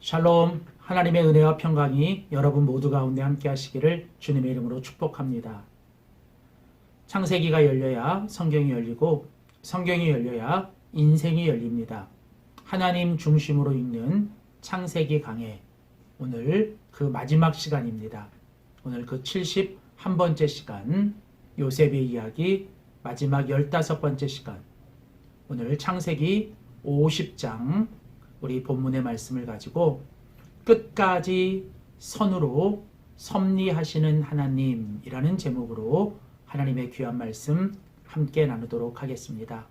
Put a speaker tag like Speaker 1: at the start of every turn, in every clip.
Speaker 1: 샬롬 하나님의 은혜와 평강이 여러분 모두 가운데 함께 하시기를 주님의 이름으로 축복합니다. 창세기가 열려야 성경이 열리고 성경이 열려야 인생이 열립니다. 하나님 중심으로 읽는 창세기 강해 오늘 그 마지막 시간입니다. 오늘 그 71번째 시간 요셉의 이야기 마지막 15번째 시간 오늘 창세기 50장 우리 본문의 말씀을 가지고 끝까지 선으로 섭리하시는 하나님이라는 제목으로 하나님의 귀한 말씀 함께 나누도록 하겠습니다.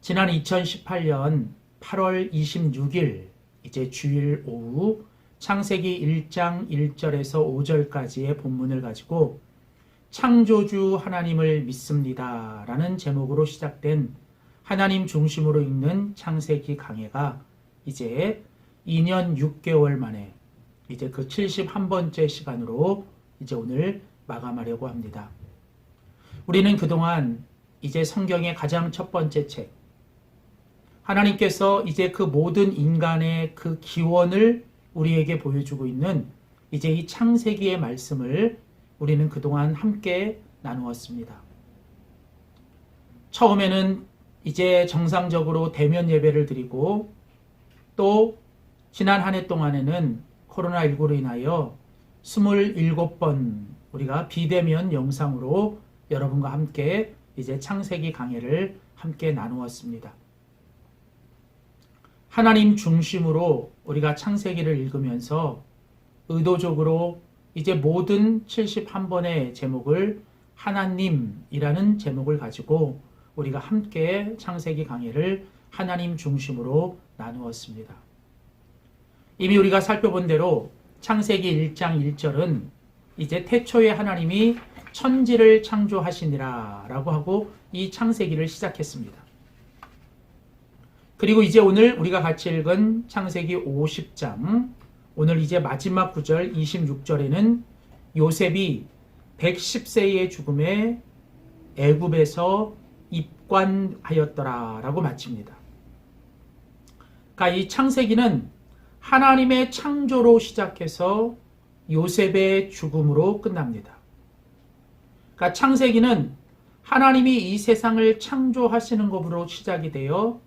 Speaker 1: 지난 2018년 8월 26일 이제 주일 오후 창세기 1장 1절에서 5절까지의 본문을 가지고 창조주 하나님을 믿습니다. 라는 제목으로 시작된 하나님 중심으로 읽는 창세기 강해가 이제 2년 6개월 만에 이제 그 71번째 시간으로 이제 오늘 마감하려고 합니다. 우리는 그동안 이제 성경의 가장 첫 번째 책, 하나님께서 이제 그 모든 인간의 그 기원을 우리에게 보여주고 있는 이제 이 창세기의 말씀을 우리는 그동안 함께 나누었습니다. 처음에는 이제 정상적으로 대면 예배를 드리고 또 지난 한 해 동안에는 코로나19로 인하여 27번 우리가 비대면 영상으로 여러분과 함께 이제 창세기 강해를 함께 나누었습니다. 하나님 중심으로 우리가 창세기를 읽으면서 의도적으로 이제 모든 71번의 제목을 하나님이라는 제목을 가지고 우리가 함께 창세기 강해를 하나님 중심으로 나누었습니다. 이미 우리가 살펴본 대로 창세기 1장 1절은 이제 태초에 하나님이 천지를 창조하시니라 라고 하고 이 창세기를 시작했습니다. 그리고 이제 오늘 우리가 같이 읽은 창세기 50장 오늘 이제 마지막 구절 26절에는 요셉이 110세의 죽음에 애굽에서 입관하였더라라고 마칩니다. 그러니까 이 창세기는 하나님의 창조로 시작해서 요셉의 죽음으로 끝납니다. 그러니까 창세기는 하나님이 이 세상을 창조하시는 것으로 시작이 되어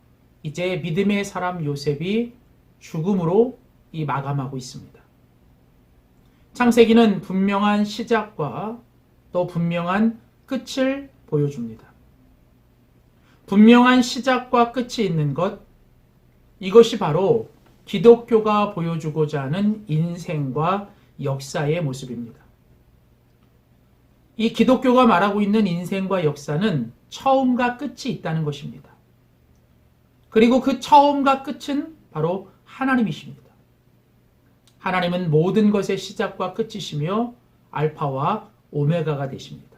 Speaker 1: 이제 믿음의 사람 요셉이 죽음으로 이 마감하고 있습니다. 창세기는 분명한 시작과 또 분명한 끝을 보여줍니다. 분명한 시작과 끝이 있는 것, 이것이 바로 기독교가 보여주고자 하는 인생과 역사의 모습입니다. 이 기독교가 말하고 있는 인생과 역사는 처음과 끝이 있다는 것입니다. 그리고 그 처음과 끝은 바로 하나님이십니다. 하나님은 모든 것의 시작과 끝이시며 알파와 오메가가 되십니다.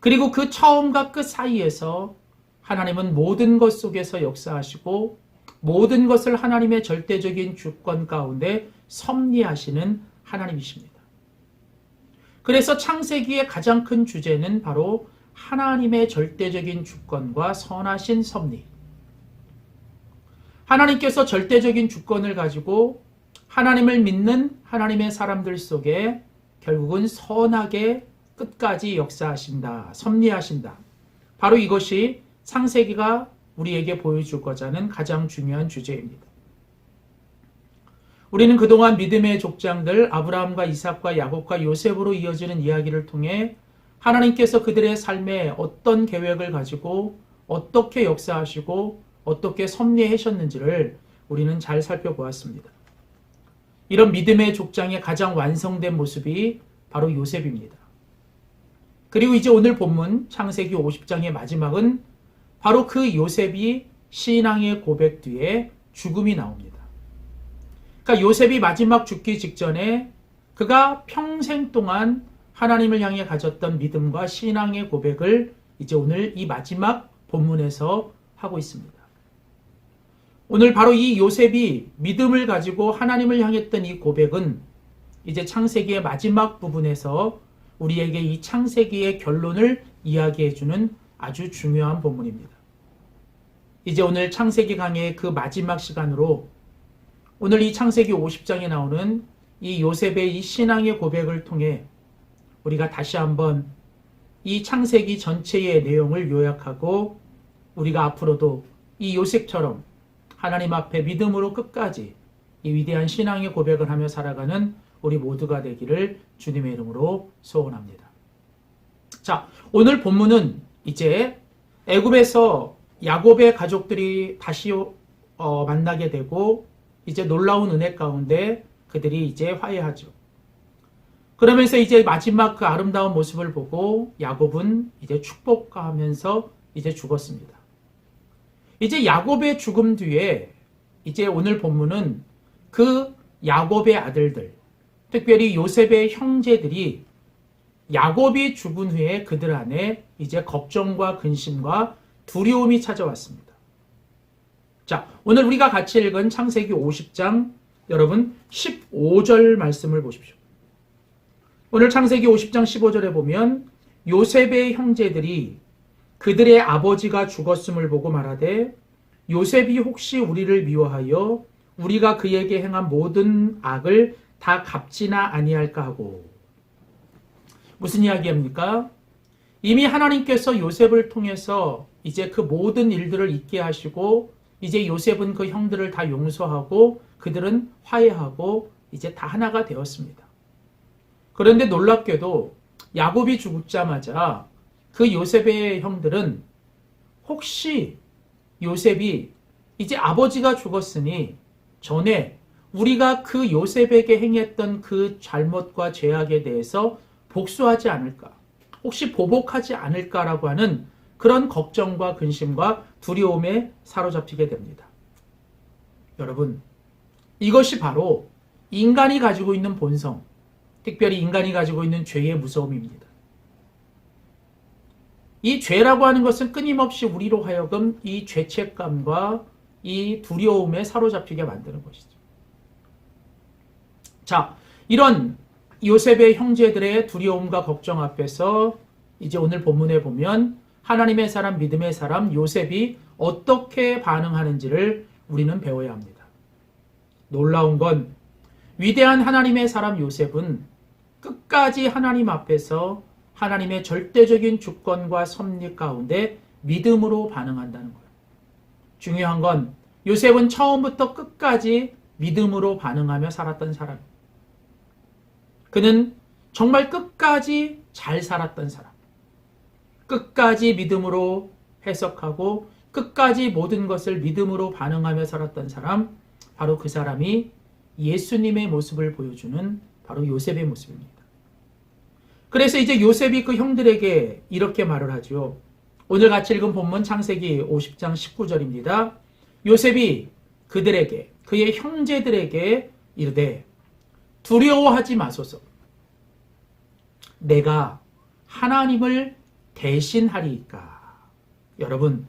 Speaker 1: 그리고 그 처음과 끝 사이에서 하나님은 모든 것 속에서 역사하시고 모든 것을 하나님의 절대적인 주권 가운데 섭리하시는 하나님이십니다. 그래서 창세기의 가장 큰 주제는 바로 하나님의 절대적인 주권과 선하신 섭리. 하나님께서 절대적인 주권을 가지고 하나님을 믿는 하나님의 사람들 속에 결국은 선하게 끝까지 역사하신다, 섭리하신다. 바로 이것이 창세기가 우리에게 보여주고자 하는 가장 중요한 주제입니다. 우리는 그동안 믿음의 족장들 아브라함과 이삭과 야곱과 요셉으로 이어지는 이야기를 통해 하나님께서 그들의 삶에 어떤 계획을 가지고 어떻게 역사하시고 어떻게 섭리하셨는지를 우리는 잘 살펴보았습니다. 이런 믿음의 족장의 가장 완성된 모습이 바로 요셉입니다. 그리고 이제 오늘 본문 창세기 50장의 마지막은 바로 그 요셉이 신앙의 고백 뒤에 죽음이 나옵니다. 그러니까 요셉이 마지막 죽기 직전에 그가 평생 동안 하나님을 향해 가졌던 믿음과 신앙의 고백을 이제 오늘 이 마지막 본문에서 하고 있습니다. 오늘 바로 이 요셉이 믿음을 가지고 하나님을 향했던 이 고백은 이제 창세기의 마지막 부분에서 우리에게 이 창세기의 결론을 이야기해주는 아주 중요한 본문입니다. 이제 오늘 창세기 강의 그 마지막 시간으로 오늘 이 창세기 50장에 나오는 이 요셉의 이 신앙의 고백을 통해 우리가 다시 한번 이 창세기 전체의 내용을 요약하고 우리가 앞으로도 이 요셉처럼 하나님 앞에 믿음으로 끝까지 이 위대한 신앙의 고백을 하며 살아가는 우리 모두가 되기를 주님의 이름으로 소원합니다. 자, 오늘 본문은 이제 애굽에서 야곱의 가족들이 다시 어, 만나게 되고 이제 놀라운 은혜 가운데 그들이 이제 화해하죠. 그러면서 이제 마지막 그 아름다운 모습을 보고 야곱은 이제 축복하면서 이제 죽었습니다. 이제 야곱의 죽음 뒤에 이제 오늘 본문은 그 야곱의 아들들, 특별히 요셉의 형제들이 야곱이 죽은 후에 그들 안에 이제 걱정과 근심과 두려움이 찾아왔습니다. 자, 오늘 우리가 같이 읽은 창세기 50장 여러분 15절 말씀을 보십시오. 오늘 창세기 50장 15절에 보면 요셉의 형제들이 그들의 아버지가 죽었음을 보고 말하되 요셉이 혹시 우리를 미워하여 우리가 그에게 행한 모든 악을 다 갚지나 아니할까 하고 무슨 이야기입니까? 이미 하나님께서 요셉을 통해서 이제 그 모든 일들을 잊게 하시고 이제 요셉은 그 형들을 다 용서하고 그들은 화해하고 이제 다 하나가 되었습니다. 그런데 놀랍게도 야곱이 죽자마자 그 요셉의 형들은 혹시 요셉이 이제 아버지가 죽었으니 전에 우리가 그 요셉에게 행했던 그 잘못과 죄악에 대해서 복수하지 않을까? 혹시 보복하지 않을까라고 하는 그런 걱정과 근심과 두려움에 사로잡히게 됩니다. 여러분, 이것이 바로 인간이 가지고 있는 본성, 특별히 인간이 가지고 있는 죄의 무서움입니다. 이 죄라고 하는 것은 끊임없이 우리로 하여금 이 죄책감과 이 두려움에 사로잡히게 만드는 것이죠. 자, 이런 요셉의 형제들의 두려움과 걱정 앞에서 이제 오늘 본문에 보면 하나님의 사람, 믿음의 사람 요셉이 어떻게 반응하는지를 우리는 배워야 합니다. 놀라운 건 위대한 하나님의 사람 요셉은 끝까지 하나님 앞에서 하나님의 절대적인 주권과 섭리 가운데 믿음으로 반응한다는 거예요. 중요한 건 요셉은 처음부터 끝까지 믿음으로 반응하며 살았던 사람이에요. 그는 정말 끝까지 잘 살았던 사람. 끝까지 믿음으로 해석하고 끝까지 모든 것을 믿음으로 반응하며 살았던 사람, 바로 그 사람이 예수님의 모습을 보여주는 바로 요셉의 모습입니다. 그래서 이제 요셉이 그 형들에게 이렇게 말을 하죠. 오늘 같이 읽은 본문 창세기 50장 19절입니다. 요셉이 그들에게 그의 형제들에게 이르되 두려워하지 마소서. 내가 하나님을 대신하리이까. 여러분,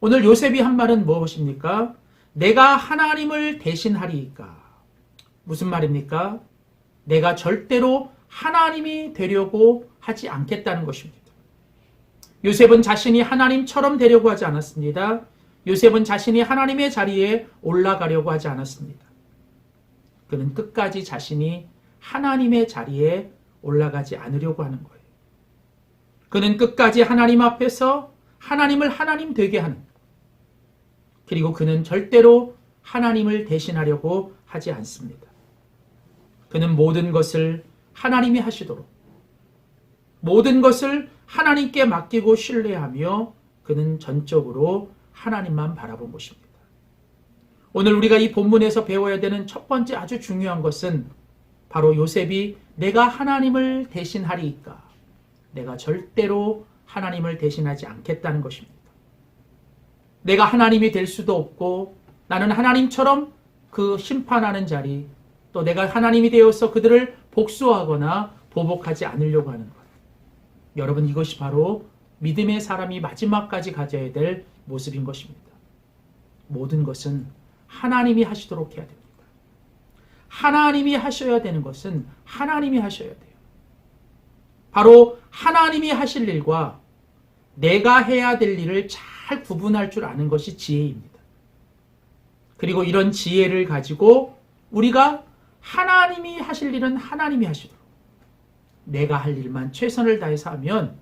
Speaker 1: 오늘 요셉이 한 말은 무엇입니까? 내가 하나님을 대신하리이까. 무슨 말입니까? 내가 절대로 하나님이 되려고 하지 않겠다는 것입니다. 요셉은 자신이 하나님처럼 되려고 하지 않았습니다. 요셉은 자신이 하나님의 자리에 올라가려고 하지 않았습니다. 그는 끝까지 자신이 하나님의 자리에 올라가지 않으려고 하는 거예요. 그는 끝까지 하나님 앞에서 하나님을 하나님 되게 하는 그리고 그는 절대로 하나님을 대신하려고 하지 않습니다. 그는 모든 것을 하나님이 하시도록 모든 것을 하나님께 맡기고 신뢰하며 그는 전적으로 하나님만 바라본 것입니다. 오늘 우리가 이 본문에서 배워야 되는 첫 번째 아주 중요한 것은 바로 요셉이 내가 하나님을 대신하리이까 내가 절대로 하나님을 대신하지 않겠다는 것입니다. 내가 하나님이 될 수도 없고 나는 하나님처럼 그 심판하는 자리 또 내가 하나님이 되어서 그들을 복수하거나 보복하지 않으려고 하는 것. 여러분 이것이 바로 믿음의 사람이 마지막까지 가져야 될 모습인 것입니다. 모든 것은 하나님이 하시도록 해야 됩니다. 하나님이 하셔야 되는 것은 하나님이 하셔야 돼요. 바로 하나님이 하실 일과 내가 해야 될 일을 잘 구분할 줄 아는 것이 지혜입니다. 그리고 이런 지혜를 가지고 우리가 하나님이 하실 일은 하나님이 하시도록 내가 할 일만 최선을 다해서 하면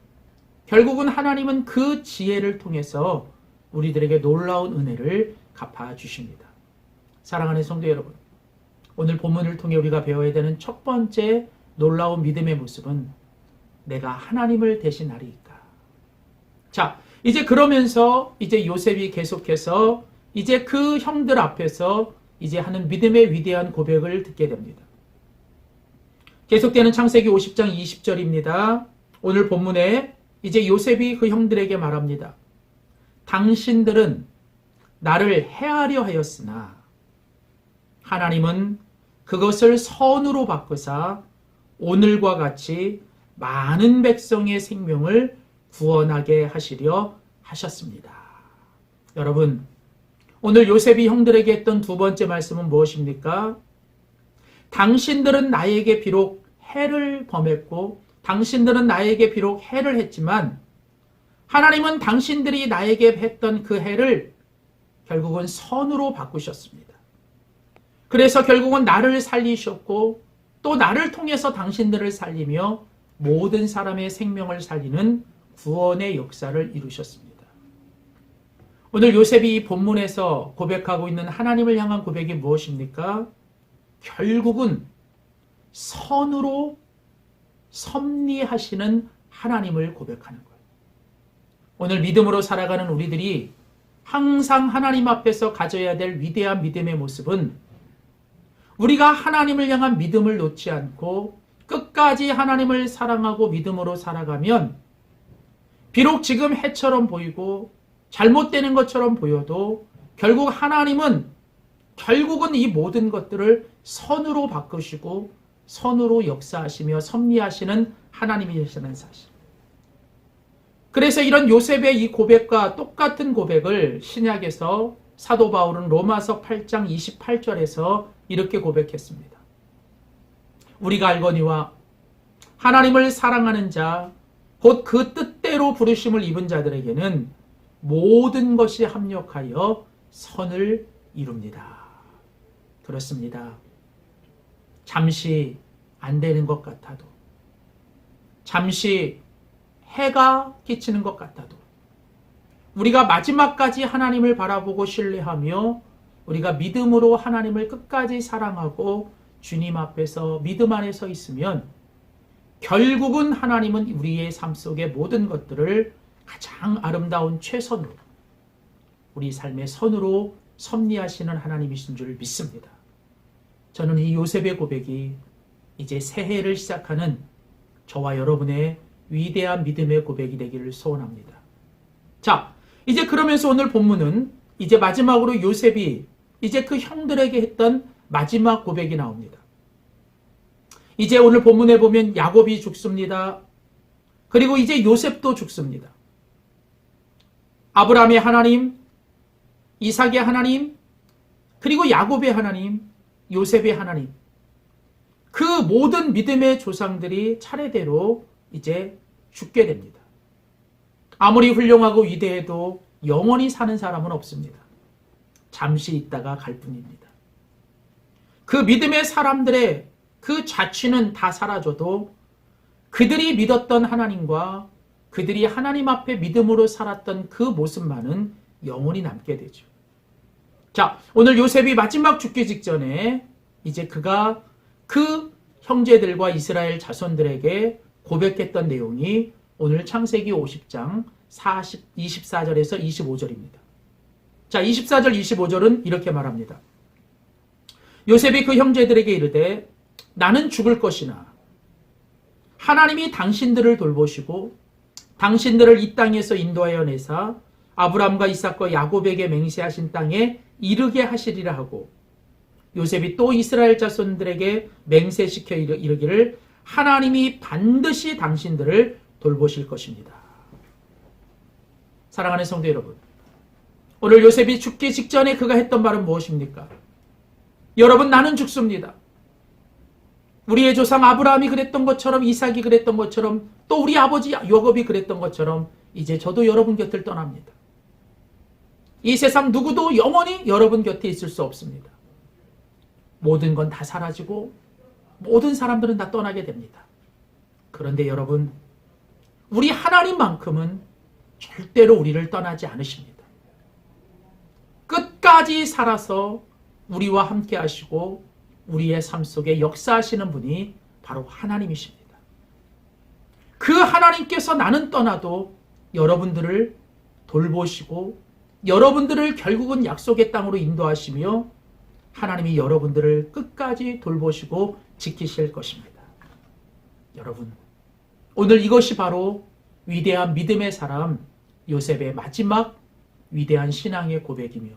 Speaker 1: 결국은 하나님은 그 지혜를 통해서 우리들에게 놀라운 은혜를 갚아 주십니다. 사랑하는 성도 여러분, 오늘 본문을 통해 우리가 배워야 되는 첫 번째 놀라운 믿음의 모습은 내가 하나님을 대신하리이까. 자, 이제 그러면서 이제 요셉이 계속해서 이제 그 형들 앞에서 이제 하는 믿음의 위대한 고백을 듣게 됩니다. 계속되는 창세기 50장 20절입니다. 오늘 본문에 이제 요셉이 그 형들에게 말합니다. 당신들은 나를 해하려 하였으나 하나님은 그것을 선으로 바꾸사 오늘과 같이 많은 백성의 생명을 구원하게 하시려 하셨습니다. 여러분, 오늘 요셉이 형들에게 했던 두 번째 말씀은 무엇입니까? 당신들은 나에게 비록 해를 범했고, 당신들은 나에게 비록 해를 했지만, 하나님은 당신들이 나에게 했던 그 해를 결국은 선으로 바꾸셨습니다. 그래서 결국은 나를 살리셨고, 또 나를 통해서 당신들을 살리며 모든 사람의 생명을 살리는 구원의 역사를 이루셨습니다. 오늘 요셉이 이 본문에서 고백하고 있는 하나님을 향한 고백이 무엇입니까? 결국은 선으로 섭리하시는 하나님을 고백하는 거예요. 오늘 믿음으로 살아가는 우리들이 항상 하나님 앞에서 가져야 될 위대한 믿음의 모습은 우리가 하나님을 향한 믿음을 놓지 않고 끝까지 하나님을 사랑하고 믿음으로 살아가면 비록 지금 해처럼 보이고 잘못되는 것처럼 보여도 결국 하나님은 결국은 이 모든 것들을 선으로 바꾸시고 선으로 역사하시며 섭리하시는 하나님이시라는 사실. 그래서 이런 요셉의 이 고백과 똑같은 고백을 신약에서 사도 바울은 로마서 8장 28절에서 이렇게 고백했습니다. 우리가 알거니와 하나님을 사랑하는 자, 곧 그 뜻대로 부르심을 입은 자들에게는 모든 것이 합력하여 선을 이룹니다. 그렇습니다. 잠시 안 되는 것 같아도, 잠시 해가 끼치는 것 같아도, 우리가 마지막까지 하나님을 바라보고 신뢰하며 우리가 믿음으로 하나님을 끝까지 사랑하고 주님 앞에서 믿음 안에 서 있으면 결국은 하나님은 우리의 삶 속의 모든 것들을 가장 아름다운 최선으로 우리 삶의 선으로 섭리하시는 하나님이신 줄 믿습니다. 저는 이 요셉의 고백이 이제 새해를 시작하는 저와 여러분의 위대한 믿음의 고백이 되기를 소원합니다. 자, 이제 그러면서 오늘 본문은 이제 마지막으로 요셉이 이제 그 형들에게 했던 마지막 고백이 나옵니다. 이제 오늘 본문에 보면 야곱이 죽습니다. 그리고 이제 요셉도 죽습니다. 아브라함의 하나님, 이삭의 하나님, 그리고 야곱의 하나님, 요셉의 하나님. 그 모든 믿음의 조상들이 차례대로 이제 죽게 됩니다. 아무리 훌륭하고 위대해도 영원히 사는 사람은 없습니다. 잠시 있다가 갈 뿐입니다. 그 믿음의 사람들의 그 자취는 다 사라져도 그들이 믿었던 하나님과 그들이 하나님 앞에 믿음으로 살았던 그 모습만은 영원히 남게 되죠. 자, 오늘 요셉이 마지막 죽기 직전에 이제 그가 그 형제들과 이스라엘 자손들에게 고백했던 내용이 오늘 창세기 50장 40, 24절에서 25절입니다. 자, 24절, 25절은 이렇게 말합니다. 요셉이 그 형제들에게 이르되 나는 죽을 것이나 하나님이 당신들을 돌보시고 당신들을 이 땅에서 인도하여 내사 아브람과 이삭과 야곱에게 맹세하신 땅에 이르게 하시리라 하고 요셉이 또 이스라엘 자손들에게 맹세시켜 이르기를 하나님이 반드시 당신들을 돌보실 것입니다. 사랑하는 성도 여러분, 오늘 요셉이 죽기 직전에 그가 했던 말은 무엇입니까? 여러분 나는 죽습니다. 우리의 조상 아브라함이 그랬던 것처럼 이삭이 그랬던 것처럼 또 우리 아버지 요겁이 그랬던 것처럼 이제 저도 여러분 곁을 떠납니다. 이 세상 누구도 영원히 여러분 곁에 있을 수 없습니다. 모든 건 다 사라지고 모든 사람들은 다 떠나게 됩니다. 그런데 여러분, 우리 하나님만큼은 절대로 우리를 떠나지 않으십니다. 끝까지 살아서 우리와 함께 하시고 우리의 삶 속에 역사하시는 분이 바로 하나님이십니다. 그 하나님께서 나는 떠나도 여러분들을 돌보시고 여러분들을 결국은 약속의 땅으로 인도하시며 하나님이 여러분들을 끝까지 돌보시고 지키실 것입니다. 여러분, 오늘 이것이 바로 위대한 믿음의 사람 요셉의 마지막 위대한 신앙의 고백이며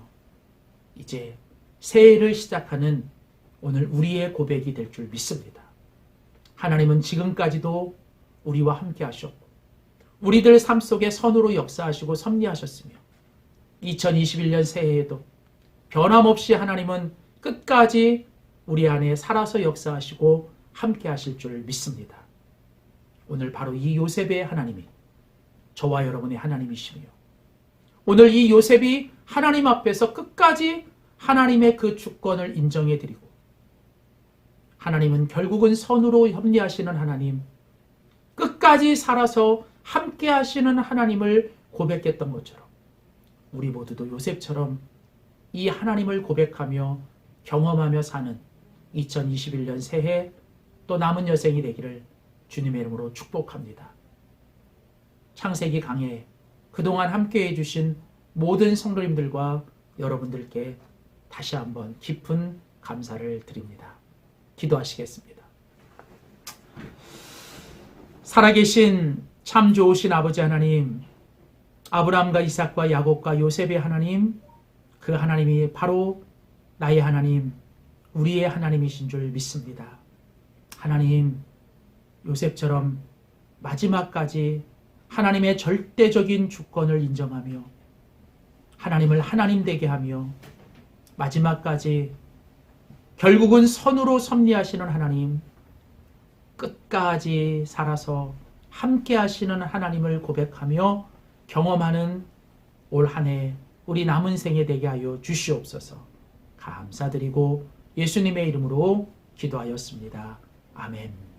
Speaker 1: 이제 새해를 시작하는 오늘 우리의 고백이 될 줄 믿습니다. 하나님은 지금까지도 우리와 함께 하셨고 우리들 삶 속에 선으로 역사하시고 섭리하셨으며 2021년 새해에도 변함없이 하나님은 끝까지 우리 안에 살아서 역사하시고 함께 하실 줄 믿습니다. 오늘 바로 이 요셉의 하나님이 저와 여러분의 하나님이시며 오늘 이 요셉이 하나님 앞에서 끝까지 하나님의 그 주권을 인정해 드리고 하나님은 결국은 선으로 협리하시는 하나님 끝까지 살아서 함께 하시는 하나님을 고백했던 것처럼 우리 모두도 요셉처럼 이 하나님을 고백하며 경험하며 사는 2021년 새해 또 남은 여생이 되기를 주님의 이름으로 축복합니다. 창세기 강해 그동안 함께 해주신 모든 성도님들과 여러분들께 다시 한번 깊은 감사를 드립니다. 기도하시겠습니다. 살아계신 참 좋으신 아버지 하나님, 아브라함과 이삭과 야곱과 요셉의 하나님, 그 하나님이 바로 나의 하나님, 우리의 하나님이신 줄 믿습니다. 하나님, 요셉처럼 마지막까지 하나님의 절대적인 주권을 인정하며 하나님을 하나님 되게 하며 마지막까지 결국은 선으로 섭리하시는 하나님, 끝까지 살아서 함께 하시는 하나님을 고백하며 경험하는 올 한 해 우리 남은 생에 되게 하여 주시옵소서. 감사드리고 예수님의 이름으로 기도하였습니다. 아멘.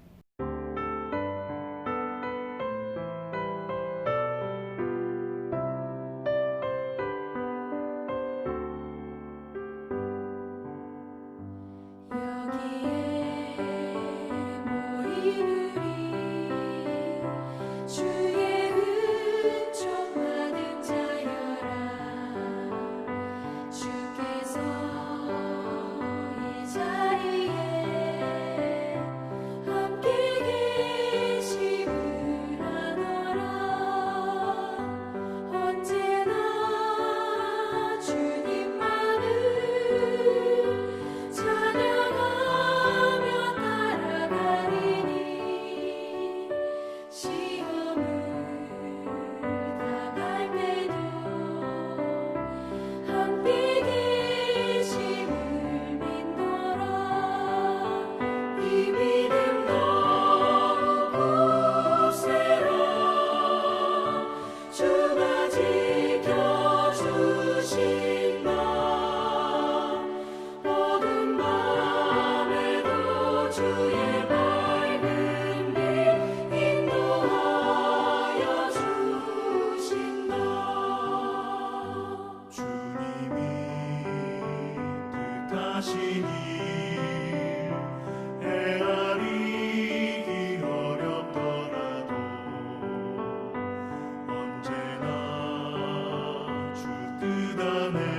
Speaker 2: the name.